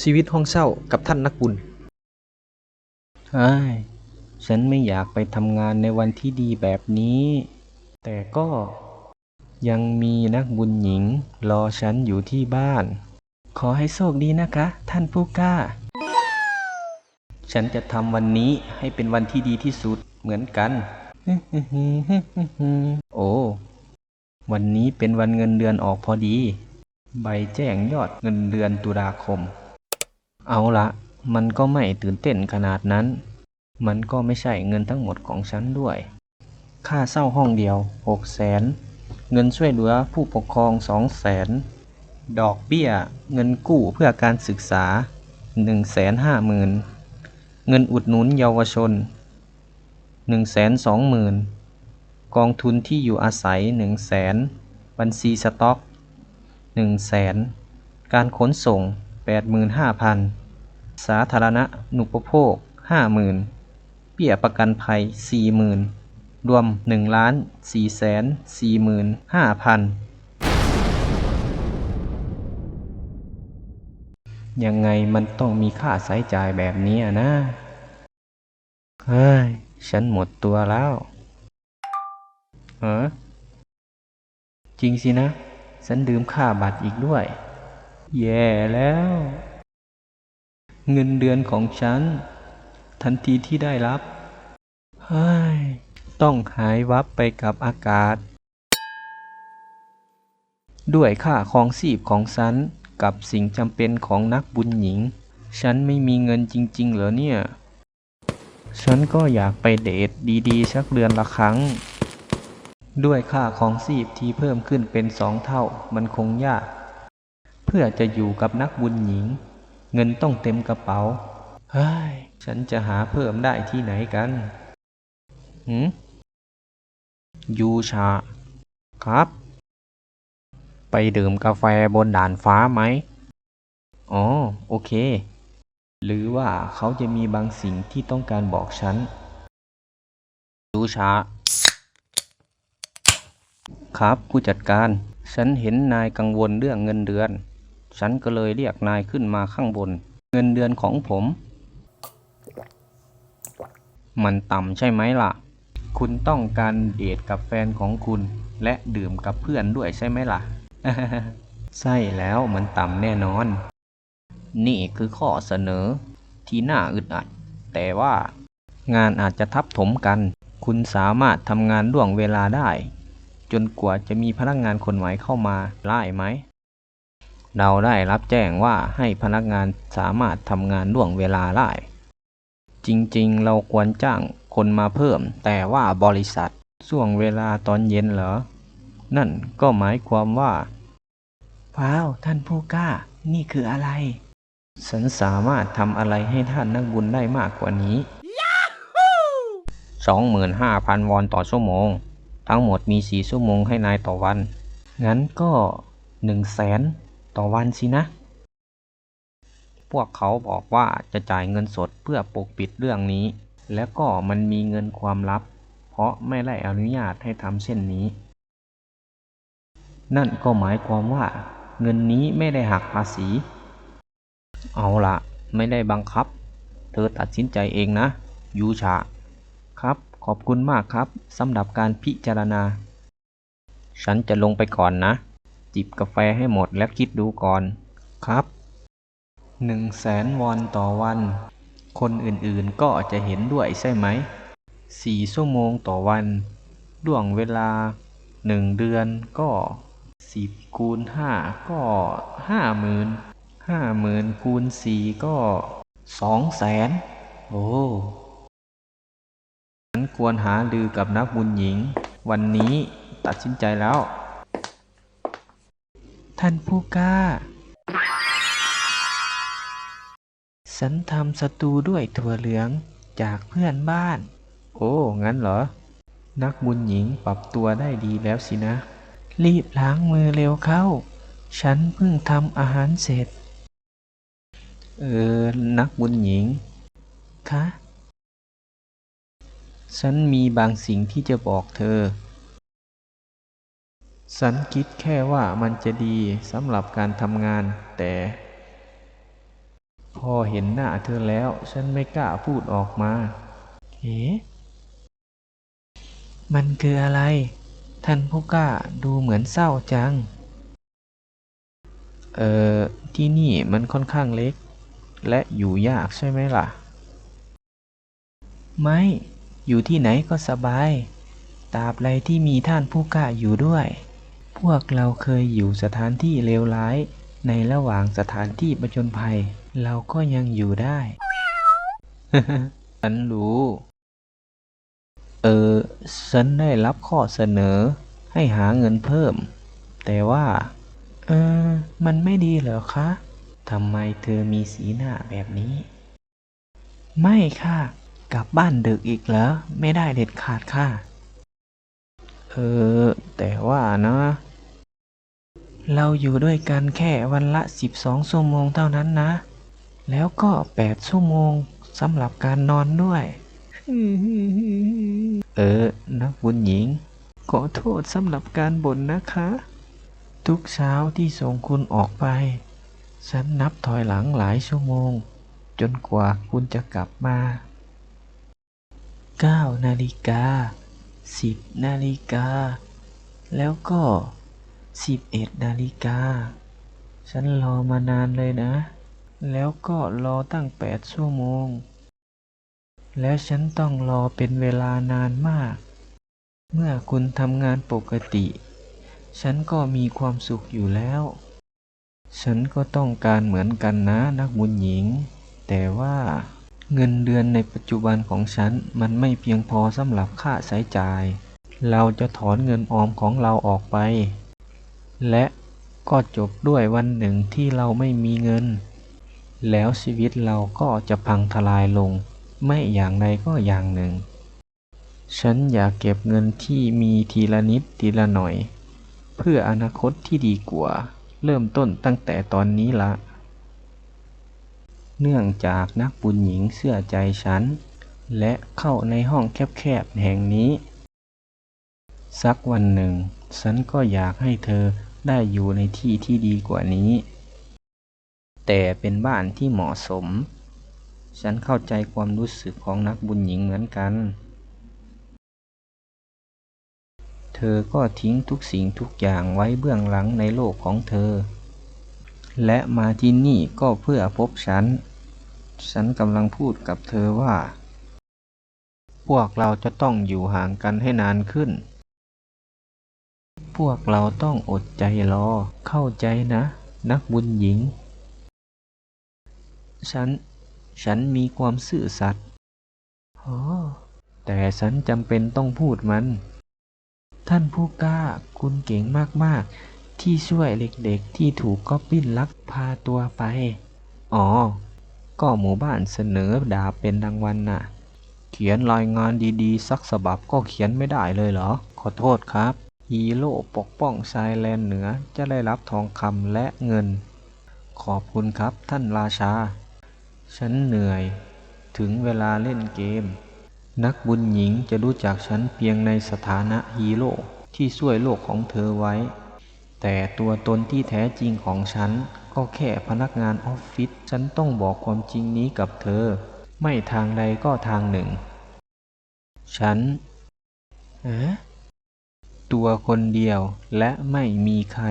ชีวิตห้องเช่ากับท่านนักบุญเฮ้ฉันไม่อยากไปทำงานในวันที่ดีแบบนี้ แต่ก็ยังมีนักบุญหญิง รอฉันอยู่ที่บ้าน ขอให้โชคดีนะคะ ท่านผู้กล้า ฉันจะทำวันนี้ให้เป็นวันที่ดีที่สุดเหมือนกัน โอ้ วันนี้เป็นวันเงินเดือนออกพอดี ใบแจ้งยอดเงินเดือนตุลาคม เอาละมันก็ไม่ตื่นเต้นขนาดนั้น มันก็ไม่ใช่เงินทั้งหมดของฉันด้วย ค่าเช่าห้องเดียวหกแสน เงินช่วยเหลือผู้ปกครองสองแสน ดอกเบี้ย เงินกู้เพื่อการศึกษาหนึ่งแสนห้าหมื่น เงินอุดหนุนเยาวชนหนึ่งแสนสองหมื่น กองทุนที่อยู่อาศัยหนึ่งแสน บัญชีสต็อกหนึ่งแสน การขนส่ง แปดหมื่นห้าพันสาธารณนุปโภคห้าหมื่นเบี้ยประกันภัยสี่หมื่นรวมหนึ่งล้านสี่แสนสี่หมื่นห้าพันยังไงมันต้องมีค่าใช้จ่ายแบบนี้นะเฮ้ย ฉันหมดตัวแล้วเออจริงสินะ ฉันดื่มค่าบัตรอีกด้วย แย่แล้ว เงินเดือนของฉัน ทันทีที่ได้รับต้องหายวับไปกับอากาศ ด้วยค่าครองชีพของฉัน กับสิ่งจำเป็นของนักบุญหญิง ฉันไม่มีเงินจริง ๆ เหรอเนี่ย ฉันก็อยากไปเดทดีๆสักเดือนละครั้ง ด้วยค่าของชีพที่เพิ่มขึ้นเป็นสองเท่ามันคงยาก พื่อจะอยู่กับนักบุญหญิง เงินต้องเต็มกระเป๋าเฮ้ยฉันจะหาเพิ่มได้ที่ไหนกันหืมยูชา ครับ ไปดื่มกาแฟบนด่านฟ้าไหมอ๋อ โอเค หรือว่าเขาจะมีบางสิ่งที่ต้องการบอกฉันยูชา ครับผู้จัดการ ฉันเห็นนายกังวลเรื่องเงินเดือน ฉันก็เลยเรียกนายขึ้นมาข้างบน เงินเดือนของผม มันต่ำใช่ไหมล่ะ คุณต้องการเดทกับแฟนของคุณ และดื่มกับเพื่อนด้วยใช่ไหมล่ะ ใช่แล้วมันต่ำแน่นอน นี่คือข้อเสนอที่น่าอึดอัด แต่ว่างานอาจจะทับถมกัน คุณสามารถทำงานล่วงเวลาได้ จนกว่าจะมีพนักงานคนใหม่เข้ามาได้ไหม เราได้รับแจ้งว่าให้พนักงานสามารถทำงานล่วงเวลาได้ จริงๆ เราควรจ้างคนมาเพิ่ม แต่ว่าบริษัทช่วงเวลาตอนเย็นเหรอ นั่นก็หมายความว่า ว้าว ท่านผู้กล้า นี่คืออะไร ฉันสามารถทำอะไรให้ท่านนักบุญได้มากกว่านี้สองหมื่นห้าพันวอนต่อชั่วโมง ทั้งหมดมีสี่ชั่วโมงให้นายต่อวัน งั้นก็หนึ่งแสน ต่อวันสินะ พวกเขาบอกว่าจะจ่ายเงินสดเพื่อปกปิดเรื่องนี้ แล้วก็มันมีเงินความลับ เพราะไม่ได้อนุญาตให้ทำเช่นนี้ นั่นก็หมายความว่า เงินนี้ไม่ได้หักภาษี เอาละไม่ได้บังคับ เธอตัดสินใจเองนะ ยูชา ครับขอบคุณมากครับสำหรับการพิจารณา ฉันจะลงไปก่อนนะ จิบกาแฟให้หมดแล้วคิดดูก่อนครับหนึ่งแสนวอนต่อวัน คนอื่นๆก็จะเห็นด้วยใช่ไหมสี่ชั่วโมงต่อวันล่วงเวลาหนึ่งเดือนก็สิบคูณห้าก็ห้าหมื่นห้าหมื่นคูณสี่ก็สองแสนโอ้ฉันควรหาลือกับนักบุญหญิง วันนี้ตัดสินใจแล้ว ท่านผู้กล้า ฉันทำสตูด้วยถั่วเหลืองจากเพื่อนบ้าน โอ้ งั้นเหรอ นักบุญหญิงปรับตัวได้ดีแล้วสินะ รีบล้างมือเร็วเข้า ฉันเพิ่งทำอาหารเสร็จ เออ นักบุญหญิง คะ ฉันมีบางสิ่งที่จะบอกเธอ ฉันคิดแค่ว่ามันจะดีสำหรับการทำงาน แต่ พอเห็นหน้าเธอแล้ว ฉันไม่กล้าพูดออกมา เอ๊ะมันคืออะไร ท่านผู้กล้าดูเหมือนเศร้าจัง เอ่อ ที่นี่มันค่อนข้างเล็ก และอยู่ยากใช่ไหมล่ะ ไม่ อยู่ที่ไหนก็สบายตราบใดที่มีท่านผู้กล้าอยู่ด้วย พวกเราเคยอยู่สถานที่เลวร้าย ในระหว่างสถานที่ประจนภัย เราก็ยังอยู่ได้ฉันรู้ เออ ฉันได้รับข้อเสนอให้หาเงินเพิ่ม แต่ว่า เออ มันไม่ดีเหรอคะ ทำไมเธอมีสีหน้าแบบนี้ ไม่ค่ะ กลับบ้านดึกอีกเหรอ ไม่ได้เด็ดขาดค่ะ เออ แต่ว่านะ เราอยู่ด้วยกันแค่วันละ 12 ชั่วโมงเท่านั้นนะ แล้วก็ 8 ชั่วโมงสำหรับการนอนด้วย เออนักบุญหญิง ขอโทษสำหรับการบ่นนะคะ ทุกเช้าที่ส่งคุณออกไป ฉันนับถอยหลังหลายชั่วโมง จนกว่าคุณจะกลับมา 9 นาฬิกา 10นาฬิกา แล้วก็11นาฬิกา ฉันรอมานานเลยนะ แล้วก็รอตั้ง8ชั่วโมง แล้วฉันต้องรอเป็นเวลานานมาก เมื่อคุณทำงานปกติ ฉันก็มีความสุขอยู่แล้ว ฉันก็ต้องการเหมือนกันนะนักบุญหญิง แต่ว่า เงินเดือนในปัจจุบันของฉันมันไม่เพียงพอสำหรับค่าใช้จ่าย เราจะถอนเงินออมของเราออกไป และก็จบด้วยวันหนึ่งที่เราไม่มีเงิน แล้วชีวิตเราก็จะพังทลายลง ไม่อย่างใดก็อย่างหนึ่ง ฉันอยากเก็บเงินที่มีทีละนิดทีละหน่อย เพื่ออนาคตที่ดีกว่า เริ่มต้นตั้งแต่ตอนนี้ละ เนื่องจากนักบุญหญิงเชื่อใจฉัน และเข้าในห้องแคบๆแห่งนี้ สักวันหนึ่ง ฉันก็อยากให้เธอได้อยู่ในที่ที่ดีกว่านี้ แต่เป็นบ้านที่เหมาะสม ฉันเข้าใจความรู้สึกของนักบุญหญิงเหมือนกัน เธอก็ทิ้งทุกสิ่งทุกอย่างไว้เบื้องหลังในโลกของเธอ และมาที่นี่ก็เพื่อพบฉัน ฉันกำลังพูดกับเธอว่า พวกเราจะต้องอยู่ห่างกันให้นานขึ้น พวกเราต้องอดใจรอ เข้าใจนะ นักบุญหญิง ฉัน ฉันมีความซื่อสัตย์โอแต่ฉันจำเป็นต้องพูดมัน ท่านผู้กล้า คุณเก่งมาก ๆ ที่ช่วยเด็กๆที่ถูกก๊อบบินลักพาตัวไป อ๋อ ก็หมู่บ้านเสนอดาบเป็นรางวัลน่ะ เขียนรายงานดีๆ สักฉบับก็เขียนไม่ได้เลยเหรอ ขอโทษครับ ฮีโร่ปกป้องชายแลนเหนือจะได้รับทองคำและเงิน ขอบคุณครับท่านราชา ฉันเหนื่อย ถึงเวลาเล่นเกม นักบุญหญิงจะรู้จักฉันเพียงในสถานะฮีโร่ที่ช่วยโลกของเธอไว้ แต่ตัวตนที่แท้จริงของฉัน ก็แค่พนักงานออฟฟิศฉันต้องบอกความจริงนี้กับเธอ ไม่ทางใดก็ทางหนึ่ง ฉันฮะตัวคนเดียวและไม่มีใคร